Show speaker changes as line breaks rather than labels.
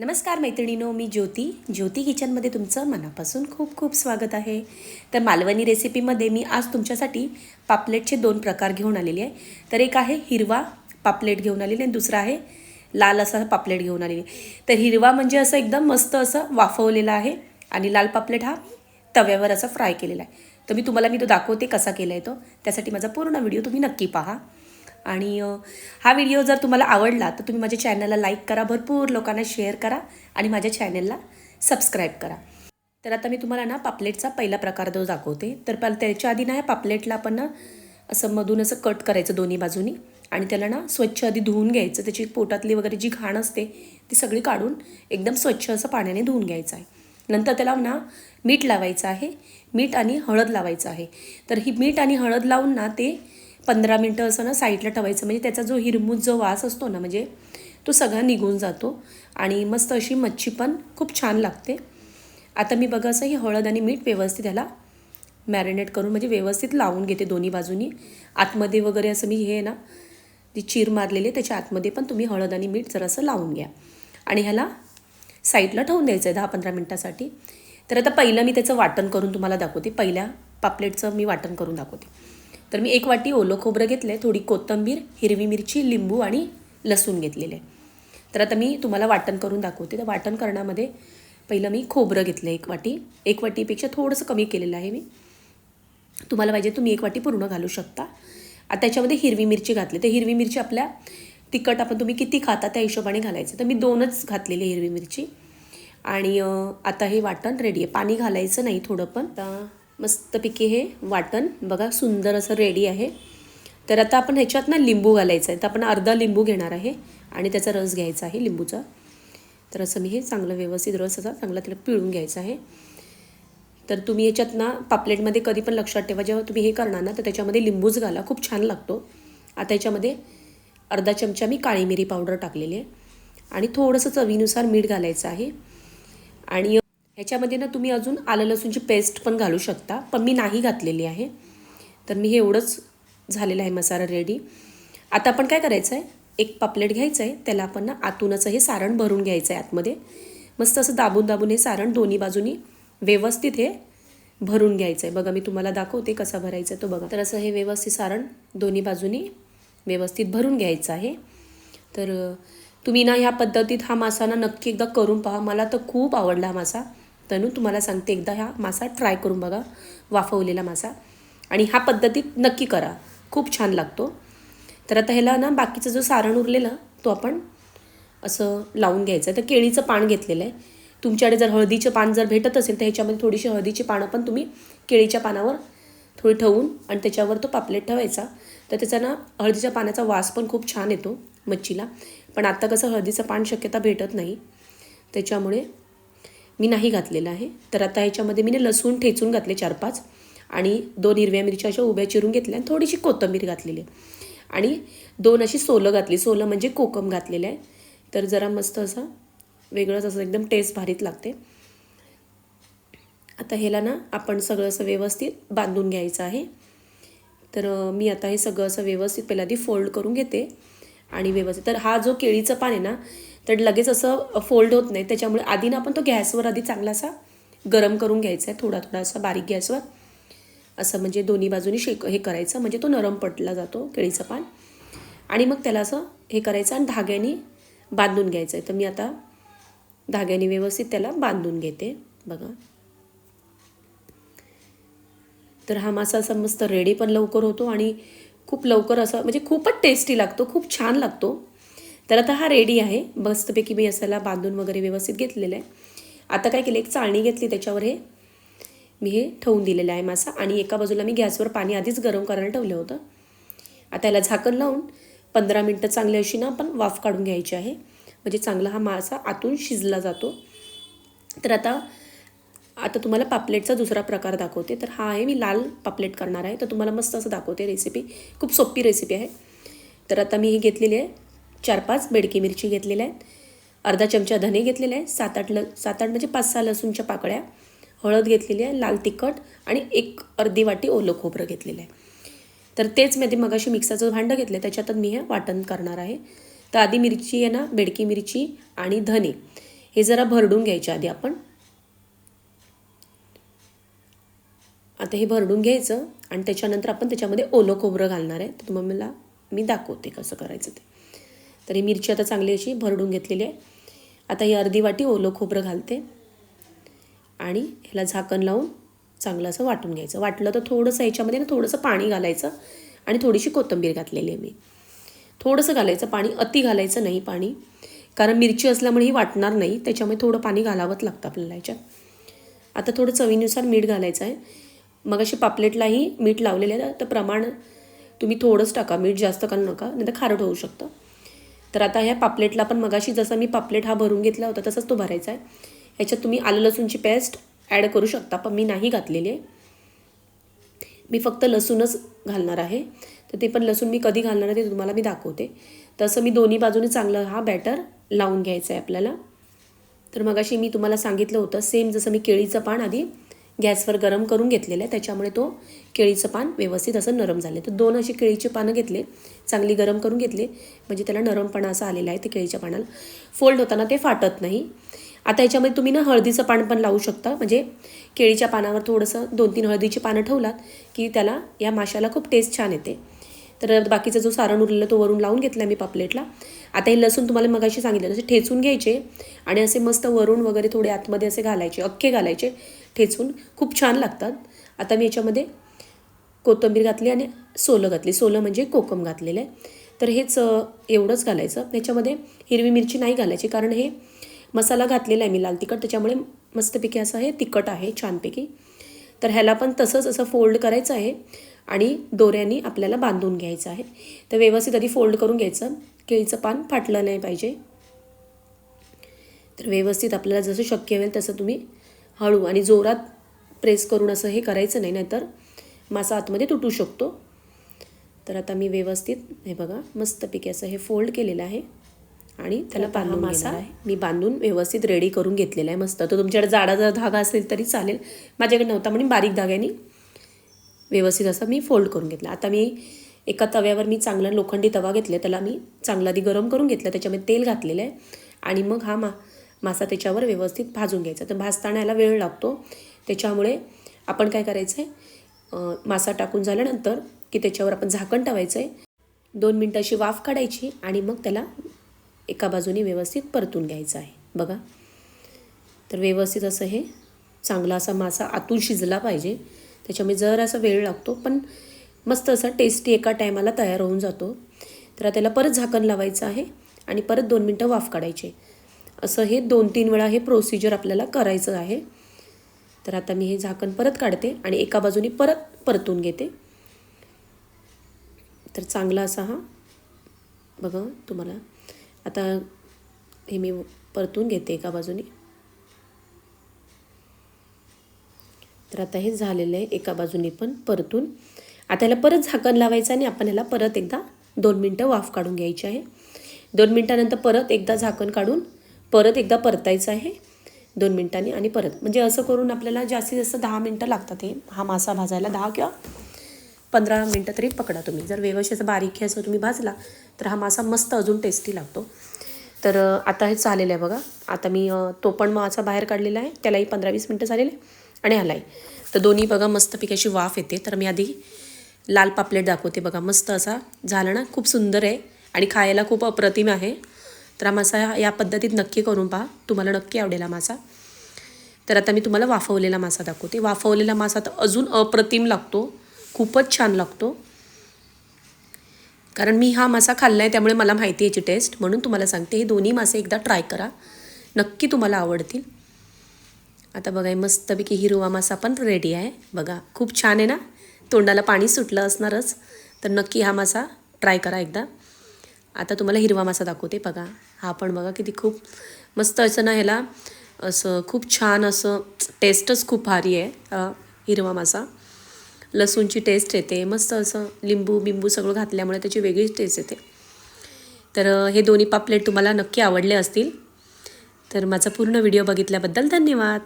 नमस्कार मैत्रिणीनो मी ज्योती. ज्योती किचनमध्ये तुमचं मनापासून खूप खूप स्वागत आहे. तर मालवणी रेसिपीमध्ये मी आज तुमच्यासाठी पापलेटचे दोन प्रकार घेऊन आलेले आहे. तर एक आहे हिरवा पापलेट घेऊन आलेली आणि दुसरा आहे लाल असा पापलेट घेऊन आलेली. तर हिरवा म्हणजे असं एकदम मस्त असं वाफवलेला आहे आणि लाल पापलेट हा तव्यावर असा फ्राय केलेला आहे. तर मी तुम्हाला मी तो दाखवते कसा केला आहे तो. त्यासाठी माझा पूर्ण व्हिडिओ तुम्ही नक्की पहा. आणि हा व्हिडिओ जर तुम्हाला आवडला तर तुम्ही माझ्या चॅनलला लाईक करा भरपूर लोकांना शेअर करा आणि माझ्या चॅनलला सबस्क्राईब करा. तर आता मी तुम्हाला ना पापलेटचा पहिला प्रकार जो दाखवते. तर प त्याच्या आधी ना या पापलेटला आपण ना असं मधून असं कट करायचं दोन्ही बाजूनी आणि त्याला ना स्वच्छ आधी धुवून घ्यायचं. त्याची पोटातली वगैरे जी घाण असते ती सगळी काढून एकदम स्वच्छ असं पाण्याने धुवून घ्यायचं आहे. नंतर त्याला ना मीठ लावायचं आहे. मीठ आणि हळद लावायचं आहे. तर ही मीठ आणि हळद लावून ना ते पंधरा मिनटं असं ना साईडला ठेवायचं. म्हणजे त्याचा जो हिरमूज जो वास असतो ना म्हणजे तो सगळा निघून जातो. आणि मस्त अशी मच्छी पण खूप छान लागते. आता मी बघा असं ही हळद आणि मीठ व्यवस्थित ह्याला मॅरिनेट करून म्हणजे व्यवस्थित लावून घेते दोन्ही बाजूनी. आतमध्ये वगैरे असं मी हे ना जी चीर मारलेली त्याच्या आतमध्ये पण तुम्ही हळद आणि मीठ जरासं लावून घ्या. आणि ह्याला साईडला ठेवून द्यायचं आहे दहा पंधरा मिनटासाठी. तर आता पहिलं मी त्याचं वाटण करून तुम्हाला दाखवते. पहिल्या पापलेटचं मी वाटण करून दाखवते. तर मी एक वाटी ओलं खोबरं घेतलं आहे थोडी कोथिंबीर हिरवी मिरची लिंबू आणि लसूण घेतलेले. आहे तर आता मी तुम्हाला वाटण करून दाखवते. तर वाटण करण्यामध्ये पहिलं मी खोबरं घेतलं एक वाटी. एक वाटीपेक्षा थोडंसं कमी केलेलं आहे मी. तुम्हाला पाहिजे तुम्ही एक वाटी पूर्ण घालू शकता. आता त्याच्यामध्ये हिरवी मिरची घातली. तर हिरवी मिरची आपल्या तिखट आपण तुम्ही किती खाता त्या हिशोबाने घालायचं. तर मी दोनच घातलेली हिरवी मिरची. आणि आता हे वाटण रेडी आहे. पाणी घालायचं नाही थोडं पण. तर मस्तपैकी हे वाटण. बघा सुंदर असं रेडी आहे. तर आता आपण ह्याच्यात ना लिंबू घालायचं आहे तर आपण अर्धा लिंबू घेणार आहे आणि त्याचा रस घ्यायचा आहे लिंबूचा. तर असं मी हे चांगलं व्यवस्थित रस असा चांगला त्याला पिळून घ्यायचा आहे. तर तुम्ही याच्यात ना पापलेटमध्ये कधी पण लक्षात ठेवा जेव्हा तुम्ही हे करणार ना तर त्याच्यामध्ये लिंबूच घाला. खूप छान लागतो. आता याच्यामध्ये अर्धा चमचा मी काळी मिरी पावडर टाकलेली आहे. आणि थोडंसं चवीनुसार मीठ घालायचं आहे. आणि ह्याच्यामध्ये ना तुम्ही अजून आलं लसूणची पेस्ट पण घालू शकता. पण मी नाही घातलेली आहे. तर मी हे एवढंच झालेलं आहे मसाला रेडी आता आपण काय करायचं आहे एक पापलेट घ्यायचं आहे त्याला आपण ना आतूनच हे सारण भरून घ्यायचं आहे आतमध्ये. मस्त असं दाबून दाबून हे सारण दोन्ही बाजूनी व्यवस्थित हे भरून घ्यायचं आहे बघा मी तुम्हाला दाखवते कसा भरायचा आहे तो बघा. तर असं हे व्यवस्थित सारण दोन्ही बाजूनी व्यवस्थित भरून घ्यायचं आहे. तर तुम्ही ना ह्या पद्धतीत हा मासा ना नक्की एकदा करून पहा. मला तर खूप आवडला हा मासा. तनु तुम्हाला सांगते एकदा हा मासा ट्राय करून बघा वाफवलेला मासा. आणि ह्या पद्धतीत नक्की करा. खूप छान लागतो. तर आता ह्याला ना बाकीचं जो सारण उरलेलं तो आपण असं लावून घ्यायचं तर केळीचं पान घेतलेलं आहे. तुमच्याकडे जर हळदीचं पान जर भेटत असेल तर ह्याच्यामध्ये थोडीशी हळदीची पानं पण तुम्ही केळीच्या पानावर थोडी ठेवून आणि त्याच्यावर तो पापलेट ठेवायचा. तर त्याचा ना हळदीच्या पानाचा वास पण खूप छान येतो मच्छीला. पण आत्ता कसं हळदीचं पान शक्यता भेटत नाही. त्याच्यामुळे मी नाही घातलेलं आहे. तर आता ह्याच्यामध्ये मी लसूण ठेचून घातले चार पाच आणि दोन हिरव्या मिरच्या अशा उभ्या चिरून घेतल्या आणि थोडीशी कोथिंबीर घातलेली आहे. आणि दोन अशी सोलं घातली. सोलं म्हणजे कोकम घातलेलं आहे. तर जरा मस्त असं वेगळंच असं एकदम टेस्ट भारीत लागते. आता ह्याला ना आपण सगळं असं व्यवस्थित बांधून घ्यायचं आहे. तर मी आता हे सगळं असं व्यवस्थित पहिला आधी फोल्ड करून घेते आणि व्यवस्थित. तर हा जो केळीचं पान आहे ना तर लगेच असं फोल्ड होत नाही. त्याच्यामुळे आधी ना आपण तो गॅसवर आधी चांगला असा गरम करून घ्यायचा आहे. थोडा थोडा असा बारीक गॅसवर. असं म्हणजे दोन्ही बाजूनी शेक हे करायचं. म्हणजे तो नरम पटला जातो केळीचं पान. आणि मग त्याला असं हे करायचं आणि धाग्याने बांधून घ्यायचं आहे. तर मी आता धाग्याने व्यवस्थित त्याला बांधून घेते. बघा. तर हा मासा असा मस्त रेडी पण लवकर होतो आणि खूप लवकर असा म्हणजे खूपच टेस्टी लागतो. खूप छान लागतो. तर आता हा रेडी आहे. मस्तपैकी मी असाला बांधून वगैरे व्यवस्थित घेतलेलं आहे. आता काय केलं एक चाळणी घेतली त्याच्यावर हे. मी हे ठेवून दिलेलं आहे मासा आणि एका बाजूला मी गॅसवर पाणी आधीच गरम करायला ठेवलं होतं. आता याला झाकण लावून पंधरा मिनटं चांगली अशी ना आपण वाफ काढून घ्यायची आहे. म्हणजे चांगला हा मासा आतून शिजला जातो. तर आता आता तुम्हाला पापलेटचा दुसरा प्रकार दाखवते. तर हा आहे मी लाल पापलेट करणार आहे. तर तुम्हाला मस्त असं दाखवते रेसिपी खूप सोपी रेसिपी आहे. तर आता मी ही घेतलेली आहे. चार पाच बेडकी मिरची घेतलेल्या आहेत. अर्धा चमचा धने घेतलेले आहे सात आठ ल सात आठ म्हणजे पाच सहा लसूणच्या पाकळ्या हळद घेतलेली आहे लाल तिखट आणि एक अर्धी वाटी ओलं खोबरं घेतलेलं आहे. तर तेच मी ते मगाशी मिक्सरचं भांडं घेतलं आहे त्याच्यातच मी हे वाटण करणार आहे. तर आधी मिरची आहे ना बेडकी मिरची आणि धने हे जरा भरडून घ्यायच्या आधी आपण. आता हे भरडून घ्यायचं आणि त्याच्यानंतर आपण त्याच्यामध्ये ओलं खोबरं घालणार आहे. तर तुम्हाला मला मी दाखवते कसं करायचं ते. तर ही मिरची आता चांगली अशी भरडून घेतलेली आहे. आता ही अर्धी वाटी ओलं खोबरं घालते. आणि ह्याला झाकण लावून चांगलं असं वाटून घ्यायचं. वाटलं तर थोडंसं ह्याच्यामध्ये ना थोडंसं पाणी घालायचं. आणि थोडीशी कोथिंबीर घातलेली आहे मी. थोडंसं घालायचं. पाणी अति घालायचं नाही पाणी. कारण मिरची असल्यामुळे ही वाटणार नाही. त्याच्यामुळे थोडं पाणी घालावंच लागतं आपल्याला ह्याच्यात आता थोडं चवीनुसार मीठ घालायचं आहे. मग अशी पापलेटलाही मीठ लावलेलं आहे. तर प्रमाण तुम्ही थोडंच टाका. मीठ जास्त घालू नका. नाही तर खारट होऊ शकतं. तर आता ह्या पापलेटला पण मगाशी जसा मी पापलेट हा भरून घेतला होता तसाच तो भरायचा आहे. ह्याच्यात तुम्ही आलं लसूणची पेस्ट ॲड करू शकता पण मी नाही घातलेली आहे. मी फक्त लसूणच घालणार आहे. तर ते पण लसूण मी कधी घालणार आहे ते तुम्हाला मी दाखवते. तसं मी दोन्ही बाजूने चांगलं हा बॅटर लावून घ्यायचा आहे आपल्याला. तर मगाशी मी तुम्हाला सांगितलं होतं सेम जसं मी केळीचं पान आधी गॅसवर गरम करून घेतलेलं आहे. त्याच्यामुळे तो केळीचं पान व्यवस्थित असं नरम झाले तर दोन अशी केळीचे पानं घेतले चांगली गरम करून घेतले. म्हणजे त्याला नरमपणा असा आलेला आहे ते केळीच्या पानाला. फोल्ड होताना ते फाटत नाही. आता याच्यामध्ये तुम्ही ना हळदीचं पान पण लावू शकता. म्हणजे केळीच्या पानावर थोडंसं दोन तीन हळदीची पानं ठेवलात की त्याला या माशाला खूप टेस्ट छान येते. तर बाकीचा जो सारण उरलेला तो वरून लावून घेतला मी पापलेटला. आता हे लसूण तुम्हाला मगाशी सांगितलं असे ठेचून घ्यायचे आणि असे मस्त वरून वगैरे थोडे आतमध्ये असे घालायचे अख्खे घालायचे. ठेचून खूप छान लागतात. आता मी याच्यामध्ये कोथिंबीर घातली आणि सोलं घातली. सोलं म्हणजे कोकम घातलेलं आहे. तर हेच एवढंच घालायचं. याच्यामध्ये हिरवी मिरची नाही घालायची कारण हे मसाला घातलेला आहे मी लाल तिखट. त्याच्यामुळे मस्तपैकी असं हे तिखट आहे छानपैकी. तर ह्याला पण तसंच असं फोल्ड करायचं आहे आणि दोऱ्याने आपल्याला बांधून घ्यायचं आहे. तर व्यवस्थित आधी फोल्ड करून घ्यायचं. केळीचं पान फाटलं नाही पाहिजे. तर व्यवस्थित आपल्याला जसं शक्य होईल तसं तुम्ही हळू आणि जोरात प्रेस करून असं हे करायचं नाही नाहीतर मासा आतमध्ये तुटू शकतो. तर आता मी व्यवस्थित हे बघा मस्तपैकी असं हे फोल्ड केलेलं आहे आणि त्याला बांधून मासा आहे. मी बांधून व्यवस्थित रेडी करून घेतलेला आहे मस्त. तर तुमच्याकडे जाडा जर धागा असेल तरी चालेल. माझ्याकडे नव्हता म्हणून बारीक धाग्याने व्यवस्थित असं मी फोल्ड करून घेतलं. आता मी एका तव्यावर मी चांगला लोखंडी तवा घेतला त्याला मी चांगला आधी गरम करून घेतलं त्याच्यामध्ये तेल घातलेलं आहे. आणि मग हा मा मासा त्याच्यावर व्यवस्थित भाजून घ्यायचा. तर भाजताना याला वेळ लागतो. त्याच्यामुळे आपण काय करायचं आहे मासा टाकून झाल्यानंतर की त्याच्यावर आपण झाकण ठेवायचं आहे दोन मिनटं अशी वाफ काढायची आणि मग त्याला एका बाजूने व्यवस्थित परतून घ्यायचं आहे. बघा. तर व्यवस्थित असं हे चांगला असा मासा आतून शिजला पाहिजे. त्याच्यामुळे जर असा वेळ लागतो पण मस्त असा टेस्टी एका टायमाला तयार होऊन जातो. तर त्याला परत झाकण लावायचं आहे आणि परत दोन मिनटं वाफ काढायचे असं हे दोन तीन वेळा हे प्रोसिजर आपल्याला करायचं आहे. तर आता मी हे झाकण परत काढते आणि एका बाजूने परत परतून घेते. तर चांगला असा हा. बघा तुम्हाला आता हे मी परतून घेते एका बाजूने. तर आता हे झालेलं आहे एका बाजूने पण परतून. आता ह्याला परत झाकण लावायचं आणि आपण ह्याला परत एकदा दोन मिनटं वाफ काढून घ्यायची आहे. दोन मिनटानंतर परत एकदा झाकण काढून परत एकदा परतायचं आहे दोन मिनटांनी आणि परत. म्हणजे असं करून आपल्याला जास्तीत जास्त दहा मिनटं लागतात हे हा मासा भाजायला दहा किंवा पंधरा मिनटं तरी पकडा तुम्ही. जर व्यवस्थित असं बारीक असं तुम्ही भाजला तर हा मासा मस्त अजून टेस्टी लागतो. तर आता हे चालेलं आहे बघा. आता मी तो पण मासा बाहेर काढलेला आहे. त्यालाही पंधरा वीस मिनटं झालेले आणि ह्यालाही तर दोन्ही बघा मस्त पिकाची वाफ येते. तर मी आधी लाल पापलेट दाखवते बघा. मस्त असा झाला ना खूप सुंदर आहे आणि खायला खूप अप्रतिम आहे. तर हा मासा या पद्धतीत नक्की करून पहा. तुम्हाला नक्की आवडेल हा मासा. तर आता मी तुम्हाला वाफवलेला मासा दाखवते. वाफवलेला मासा तर अजून अप्रतिम लागतो. खूपच छान लागतो. कारण मी हा मासा खाल्ला आहे त्यामुळे मला माहिती याची टेस्ट म्हणून तुम्हाला सांगते हे दोन्ही मासे एकदा ट्राय करा. नक्की तुम्हाला आवडतील. आता बघा मस्तपैकी हिरवा मासा पण रेडी आहे. बघा खूप छान आहे ना? तोंडाला पाणी सुटलं असणारच. तर नक्की हा मासा ट्राय करा एकदा. आता तुम्हाला हिरवा मासा दाखवते बघा. हा पण बघा किती खूप मस्त असं ना ह्याला असं खूप छान असं टेस्टच खूप भारी आहे हिरवा मासा. लसूणची टेस्ट येते मस्त असं लिंबू बिंबू सगळं घातल्यामुळे त्याची वेगळीच टेस्ट येते. तर हे दोन्ही पापलेट तुम्हाला नक्की आवडले असतील. तर माझा पूर्ण व्हिडिओ बघितल्याबद्दल धन्यवाद.